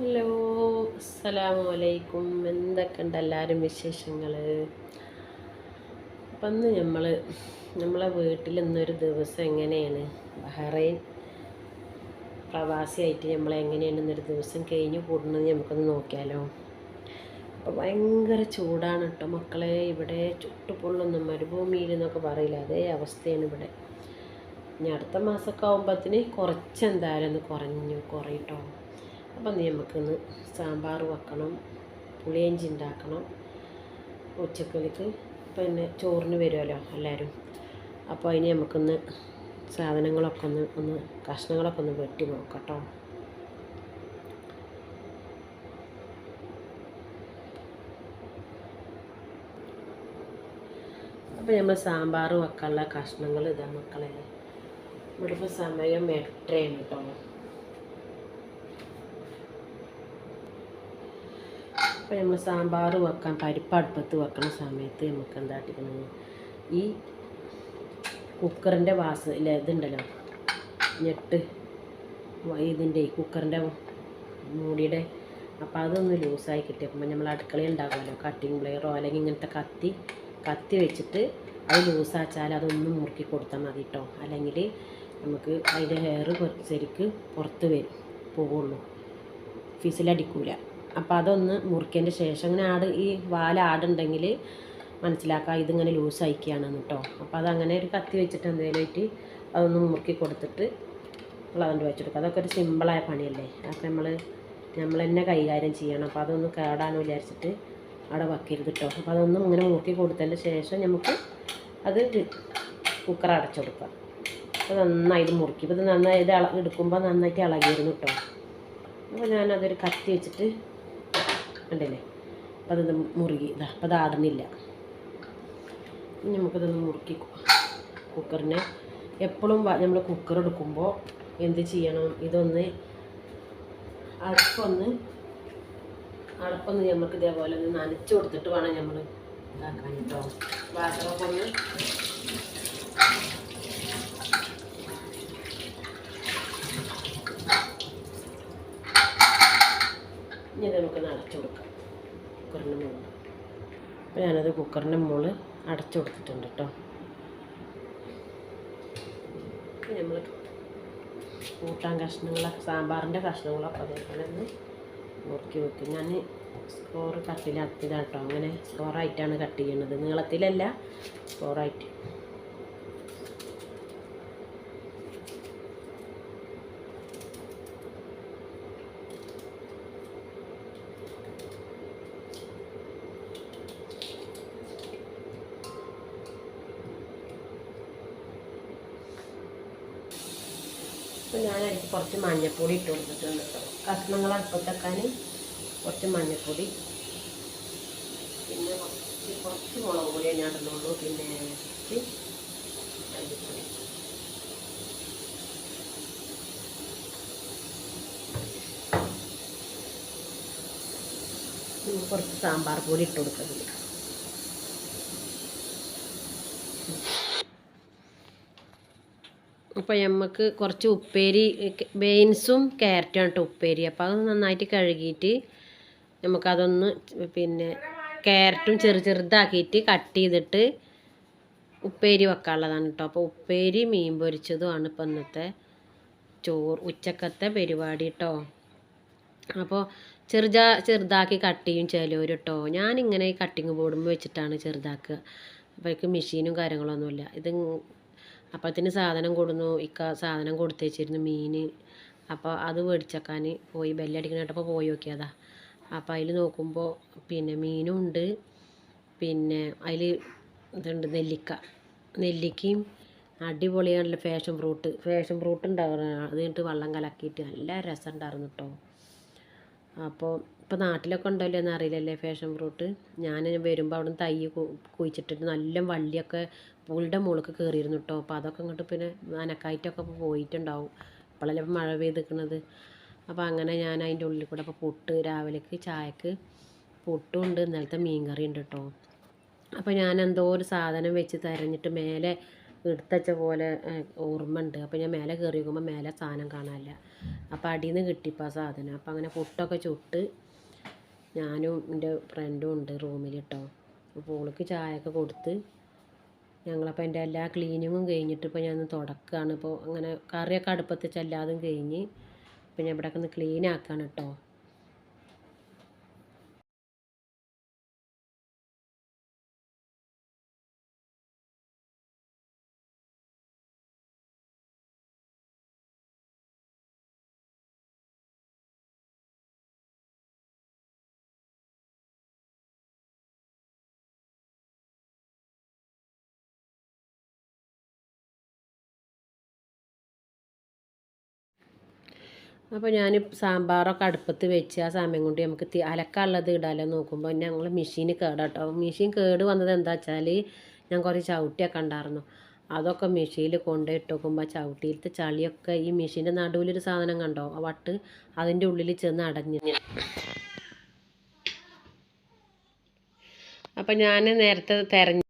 Hello അസ്സലാമു അലൈക്കും എന്തൊക്കെയുണ്ട് എല്ലാവരും വിശേഷങ്ങൾ അപ്പം ഇന്ന് നമ്മൾ നമ്മളെ വീട്ടിൽ ഇന്നൊരു ദിവസം എങ്ങനെയാണ്? ബഹ്റൈൻ പ്രവാസിയായിട്ട് നമ്മൾ എങ്ങനെയാണ് ഇന്നൊരു ദിവസം കഴിഞ്ഞ് കൂടുന്നത് നമുക്കൊന്ന് നോക്കിയാലോ? അപ്പോൾ ഭയങ്കര ചൂടാണ് കേട്ടോ മക്കളെ. ഇവിടെ ചുട്ടുപൊള്ളുന്ന. മരുഭൂമിയിൽ എന്നൊക്കെ പറയില്ല? അതേ അവസ്ഥയാണ് ഇവിടെ. ഇനി അടുത്ത മാസമൊക്കെ ആകുമ്പോഴത്തേന് കുറച്ച് എന്തായാലും ഒന്ന് കുറഞ്ഞു കുറയട്ടോ അപ്പം നമുക്കിന്ന് സാമ്പാർ വെക്കണം പുളിയഞ്ചി ഉണ്ടാക്കണം ഉച്ചക്കലേക്ക് പിന്നെ ചോറിന് വരുമല്ലോ എല്ലാവരും. അപ്പോൾ അതിന് നമുക്കൊന്ന് സാധനങ്ങളൊക്കെ ഒന്ന് ഒന്ന് കഷ്ണങ്ങളൊക്കെ ഒന്ന് വെട്ടി നോക്കട്ടോ അപ്പോൾ നമ്മൾ സാമ്പാർ വെക്കാനുള്ള കഷ്ണങ്ങൾ ഇതാ മക്കളെ. ഇവിടെ ഇപ്പോൾ സമയം എട്ടരയാണ് കേട്ടോ. അപ്പോൾ നമ്മൾ സാമ്പാർ വെക്കാൻ പരിപ്പ് അടുപ്പത്ത് വെക്കുന്ന സമയത്ത് നമുക്ക് എന്താ ഈ കുക്കറിന്റെ വാസ ഇല്ല ഇതുണ്ടല്ലോ? ഞെട്ട് ഇതിന്റെ കുക്കറിന്റെ മൂടിയുടെ. അപ്പോൾ അതൊന്ന് ലൂസായി കിട്ടിയപ്പോൾ നമ്മൾ അടുക്കളയിൽ ഉണ്ടാകുമല്ലോ? കട്ടിങ് ബ്ലെയറോ അല്ലെങ്കിൽ ഇങ്ങനത്തെ കത്തി കത്തി വെച്ചിട്ട് അത് ലൂസാച്ചാൽ അതൊന്ന് മുറുക്കി കൊടുത്താൽ മതി കേട്ടോ അല്ലെങ്കിൽ നമുക്ക് അതിന്റെ ഹെയർ ശരിക്ക് പുറത്ത് വരും പോവുള്ളൂ. ഫിസിലടിക്കൂല അപ്പോൾ അതൊന്ന് മുറിക്കേന്റെ ശേഷം അങ്ങനെ ആട് ഈ വാലാടുണ്ടെങ്കിൽ മനസ്സിലാക്കാം ഇതിങ്ങനെ ലൂസ് അയക്കുകയാണെന്ന് കേട്ടോ അപ്പോൾ അതങ്ങനെ ഒരു കത്തി വെച്ചിട്ട് എന്തെങ്കിലും ആയിട്ട് അതൊന്ന് മുറുക്കി കൊടുത്തിട്ട് നമ്മൾ അതുകൊണ്ട് വെച്ചെടുക്കുക അതൊക്കെ ഒരു സിമ്പിളായ പണിയല്ലേ? അപ്പോൾ നമ്മൾ നമ്മൾ തന്നെ കൈകാര്യം ചെയ്യണം. അപ്പോൾ അതൊന്ന് കേടാന്ന് വിചാരിച്ചിട്ട് അവിടെ വയ്ക്കരുത് കേട്ടോ അപ്പോൾ അതൊന്നും ഇങ്ങനെ മുറുക്കി കൊടുത്തതിന്റെ ശേഷം നമുക്ക് അത് കുക്കർ അടച്ചെടുക്കാം അപ്പോൾ നന്നായിട്ട് മുറുക്കി. ഇപ്പോൾ ഇത് നന്നായി ഇത് എടുക്കുമ്പോൾ നന്നായിട്ട് ഇളകിയിരുന്നു കേട്ടോ അപ്പോൾ ഞാനതൊരു കത്തി വെച്ചിട്ട് കണ്ടില്ലേ അപ്പം അത് മുറുകി ഇതാ അപ്പം അത് ആടുന്നില്ല ഇനി നമുക്കിതൊന്ന് മുറുക്കി കുക്കറിനെ എപ്പോഴും നമ്മൾ കുക്കർ എടുക്കുമ്പോൾ എന്ത് ചെയ്യണം? ഇതൊന്ന് അടപ്പൊന്ന് അടപ്പൊന്ന് നമുക്ക് ഇതേപോലെ ഒന്ന് നനച്ച് കൊടുത്തിട്ട് വേണം നമ്മൾ ഇതാക്കാൻ കേട്ടോ പാത്രമൊക്കെ ഒന്ന് ഇനി ഇത് നമുക്ക് അടച്ചു കൊടുക്കാം കുക്കറിന്റെ മുകളിൽ അപ്പോൾ ഞാനത് കുക്കറിന്റെ മുകളിൽ അടച്ചു കൊടുത്തിട്ടുണ്ട് കേട്ടോ നമ്മൾ കൂട്ടാൻ കഷ്ണങ്ങളൊക്കെ സാമ്പാറിന്റെ കഷ്ണങ്ങളൊക്കെ അതേപോലെ ഒന്ന് മുറുക്കി വെക്കും. ഞാൻ സ്കോർ കട്ടിലാക്കിയതാണ് കേട്ടോ അങ്ങനെ സ്കോറായിട്ടാണ് കട്ട് ചെയ്യണത്. നീളത്തിലല്ല സ്കോറായിട്ട് അപ്പോൾ ഞാൻ അതിലേക്ക് കുറച്ച് മഞ്ഞൾപ്പൊടി ഇട്ട് കൊടുത്തിട്ടുണ്ട് കേട്ടോ. കഷ്ണങ്ങൾ അടുപ്പത്തേക്കാൻ കുറച്ച് മഞ്ഞൾപ്പൊടി പിന്നെ കുറച്ച് കുറച്ച് മുളക് പൊടിയേ ഞാൻ ഇടുന്നുള്ളൂ. പിന്നെ കുറച്ച് മല്ലിപ്പൊടി കുറച്ച് സാമ്പാർ പൊടി ഇട്ട് കൊടുക്കുന്നുണ്ട് അപ്പോൾ നമുക്ക് കുറച്ച് ഉപ്പേരി ബീൻസും ക്യാരറ്റും കേട്ടോ ഉപ്പേരി. അപ്പോൾ അത് നന്നായിട്ട് കഴുകിയിട്ട് നമുക്കതൊന്ന് പിന്നെ ക്യാരറ്റും ചെറു ചെറുതാക്കിയിട്ട് കട്ട് ചെയ്തിട്ട് ഉപ്പേരി വെക്കാനുള്ളതാണ് കേട്ടോ. അപ്പോൾ ഉപ്പേരി മീൻ പൊരിച്ചതുമാണ് ഇപ്പോൾ ഇന്നത്തെ ചോറ് ഉച്ചക്കത്തെ പരിപാടി കേട്ടോ. അപ്പോൾ ചെറുതാ ചെറുതാക്കി കട്ട് ചെയ്യും ചിലവർ കേട്ടോ. ഞാനിങ്ങനെ കട്ടിങ് ബോർഡുമ്പോൾ വെച്ചിട്ടാണ് ചെറുതാക്കുക. അപ്പോൾ എനിക്ക് മെഷീനും കാര്യങ്ങളൊന്നുമില്ല. ഇത് അപ്പത്തിന് സാധനം കൊടുന്നു. ഇക്ക സാധനം കൊടുത്തേച്ചിരുന്നു മീൻ അപ്പോൾ അത് മേടിച്ചക്കാൻ പോയി. ബെല്ലടിക്കണപ്പോൾ പോയി നോക്കിയതാ. അപ്പോൾ അതിൽ നോക്കുമ്പോൾ പിന്നെ മീനും ഉണ്ട് പിന്നെ അതിൽ ഇതുണ്ട് നെല്ലിക്ക. നെല്ലിക്കയും അടിപൊളിയാണല്ലോ ഫാഷൻ ഫ്രൂട്ട്. ഫാഷൻ ഫ്രൂട്ട് ഉണ്ടാവുന്ന അത് കഴിഞ്ഞിട്ട് വെള്ളം കലക്കിയിട്ട് നല്ല രസം ഉണ്ടായിരുന്നു കേട്ടോ അപ്പോൾ ഇപ്പോൾ നാട്ടിലൊക്കെ ഉണ്ടല്ലോ എന്ന് അറിയില്ലല്ലേ ഫാഷൻ ഫ്രൂട്ട്? ഞാൻ വരുമ്പോൾ അവിടെ നിന്ന് തൈ കുഴിച്ചിട്ടിട്ട് നല്ല വള്ളിയൊക്കെ പുളിയുടെ മുകളിലേക്ക് കയറിയിരുന്നു കേട്ടോ അപ്പോൾ അതൊക്കെ ഇങ്ങോട്ട് പിന്നെ നനക്കായിട്ടൊക്കെ പോയിട്ടുണ്ടാവും. അപ്പോഴല്ലേ മഴ പെയ്തിരിക്കണത് അപ്പോൾ അങ്ങനെ ഞാൻ അതിന്റെ ഉള്ളിൽ കൂടെ അപ്പോൾ പുട്ട് രാവിലേക്ക് ചായക്ക് പുട്ടും ഉണ്ട് ഇന്നലത്തെ മീൻ കറി ഉണ്ട് കേട്ടോ അപ്പോൾ ഞാൻ എന്തോ ഒരു സാധനം വെച്ച് തിരഞ്ഞിട്ട് മേലെ എടുത്തച്ച പോലെ ഓർമ്മ ഉണ്ട് അപ്പോൾ ഞാൻ മേലെ കയറി നോക്കുമ്പോൾ മേലെ സാധനം കാണാനില്ല. അപ്പോൾ അടിയിൽ നിന്ന് കിട്ടിയപ്പോൾ ആ സാധനം. അപ്പോൾ അങ്ങനെ പുട്ടൊക്കെ ചുട്ട് ഞാനും എന്റെ ഫ്രണ്ടും ഉണ്ട് റൂമിൽ കേട്ടോ അപ്പോൾ ഓൾക്ക് ചായയൊക്കെ കൊടുത്ത് ഞങ്ങളപ്പോൾ എന്റെ എല്ലാ ക്ലീനിങ്ങും കഴിഞ്ഞിട്ട് ഇപ്പോൾ ഞാൻ തുടക്കുകയാണ് ഇപ്പോൾ അങ്ങനെ കറിയൊക്കെ അടുപ്പത്ത് വെച്ച് എല്ലാതും കഴിഞ്ഞ് പിന്നെ ഇവിടെയൊക്കെ ഒന്ന് ക്ലീൻ ആക്കാണ് കേട്ടോ അപ്പോൾ ഞാൻ സാമ്പാറൊക്കെ അടുപ്പത്ത് വെച്ച് ആ സമയം കൊണ്ട് നമുക്ക് അലക്കാനുള്ളത് ഇടാലോ നോക്കുമ്പോൾ ഞങ്ങൾ മെഷീൻ കേടാട്ടോ. മെഷീൻ കേട് വന്നത് എന്താ വെച്ചാൽ ഞാൻ കുറേ ചവിട്ടിയൊക്കെ ഉണ്ടായിരുന്നു. അതൊക്കെ മെഷീനിൽ കൊണ്ടുപോയിട്ട് നോക്കുമ്പോൾ ചവിട്ടിയിലത്തെ ചളിയൊക്കെ ഈ മെഷീന്റെ നടുവിലൊരു സാധനം കണ്ടോ? വട്ട് അതിന്റെ ഉള്ളിൽ ചെന്ന് അടഞ്ഞ്. അപ്പം ഞാൻ നേരത്തെ തെരഞ്ഞ്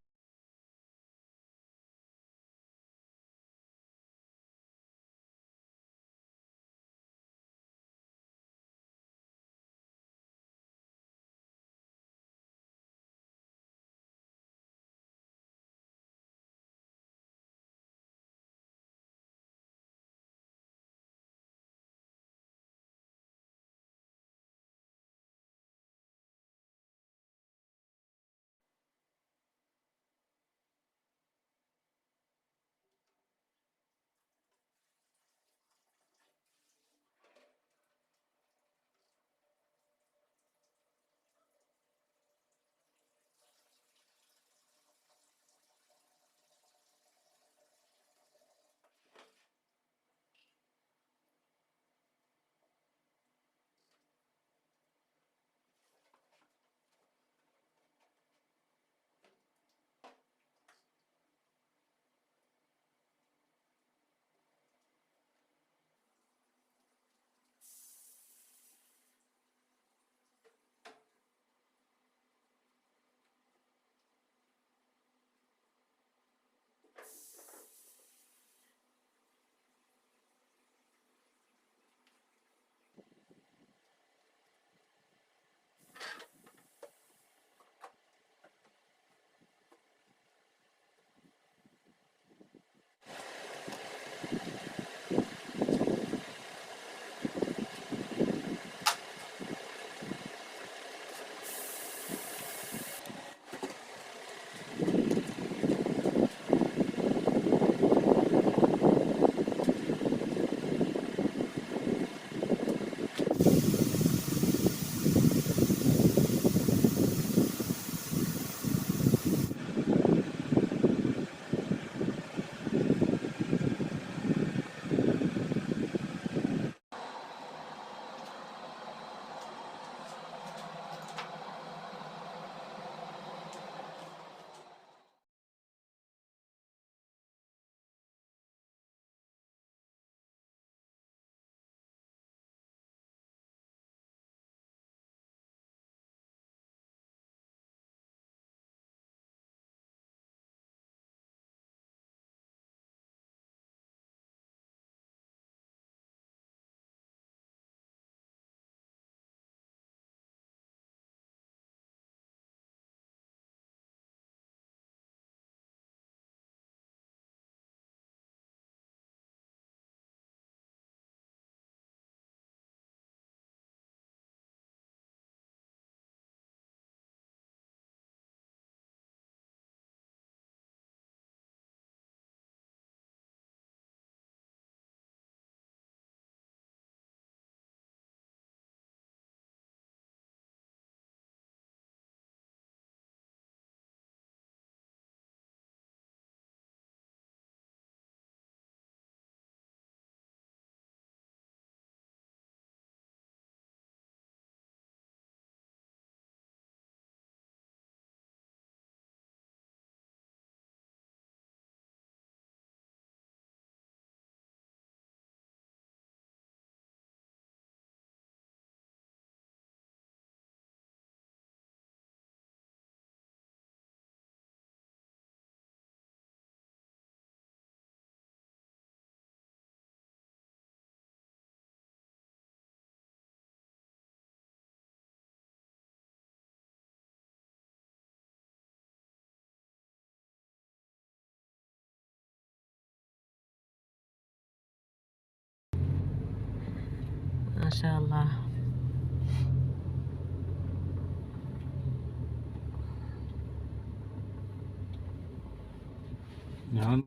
Masyaallah. Yan.